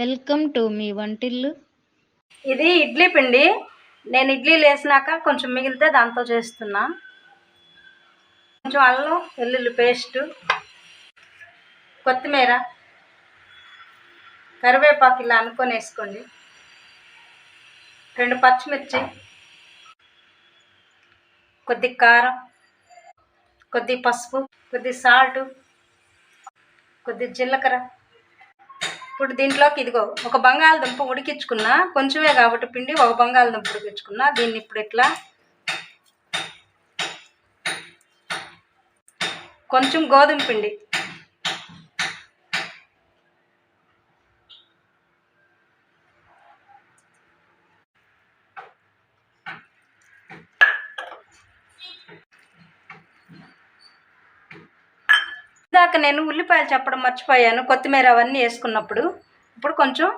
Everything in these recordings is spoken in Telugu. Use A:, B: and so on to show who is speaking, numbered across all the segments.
A: వెల్కమ్ టు మీ వంటిల్లు.
B: ఇది ఇడ్లీ పిండి. నేను ఇడ్లీ లేసినాక కొంచెం మిగిలితే దాంతో చేస్తున్నా. కొంచెం అల్లం వెల్లుల్లి పేస్ట్ కొత్తిమీర కరివేపాకు ఇలా అనుకొని వేసుకోండి. రెండు పచ్చిమిర్చి కొద్ది కారం కొద్ది పసుపు కొద్ది సాల్ట్ కొద్ది జీలకర్ర. ఇప్పుడు దీంట్లోకి ఇదిగో ఒక బంగాళదుంప ఉడికించుకున్నా కొంచెమే కాబట్టి పిండి ఒక బంగాళదుంప ఉడికించుకున్నా దీన్ని ఇప్పుడు ఇట్లా కొంచెం గోధుమ పిండి. ఇందాక నేను ఉల్లిపాయలు చెప్పడం మర్చిపోయాను కొత్తిమీర అవన్నీ వేసుకున్నప్పుడు. ఇప్పుడు కొంచెం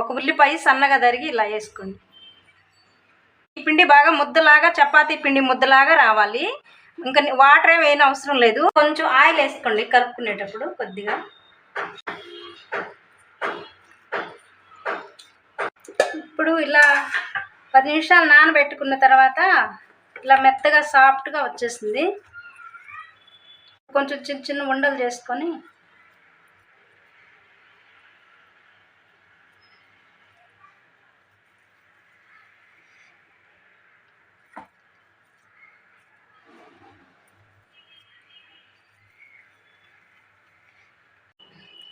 B: ఒక ఉల్లిపాయ సన్నగా తరిగి ఇలా వేసుకోండి. ఈ పిండి బాగా ముద్దలాగా చపాతీ పిండి ముద్దలాగా రావాలి. ఇంకా వాటర్ ఏమి అవసరం లేదు. కొంచెం ఆయిల్ వేసుకోండి కలుపుకునేటప్పుడు కొద్దిగా. ఇప్పుడు ఇలా పది నిమిషాలు నానబెట్టుకున్న తర్వాత ఇలా మెత్తగా సాఫ్ట్గా వచ్చేసింది. కొంచెం చిన్న చిన్న ఉండలు చేసుకొని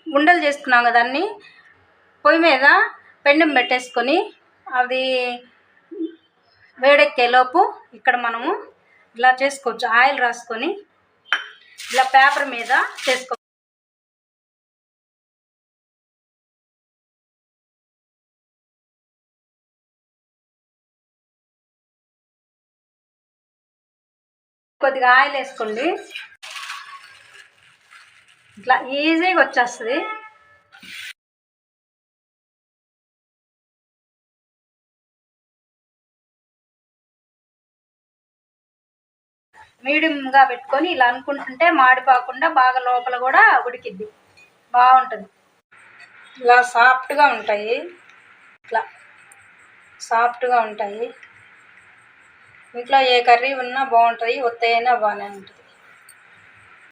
B: ఉండలు చేసుకున్నాం కదా అన్నీ. పొయ్యి మీద పెండెం పెట్టేసుకొని అది వేడెక్కేలోపు ఇక్కడ మనము ఇలా చేసుకోవచ్చు. ఆయిల్ రాసుకొని ఇలా పేపర్ మీద చేసుకో కొద్దిగా ఆయిల్ వేసుకోండి. ఇట్లా ఈజీగా వచ్చేస్తుంది. మీడియంగా పెట్టుకొని ఇలా అనుకుంటుంటే మాడిపోకుండా బాగా లోపల కూడా ఉడికిద్ది. బాగుంటుంది. ఇలా సాఫ్ట్గా ఉంటాయి. ఇట్లా సాఫ్ట్గా ఉంటాయి. ఇంట్లో ఏ కర్రీ ఉన్నా బాగుంటుంది ఒత్తైనా బాగానే ఉంటుంది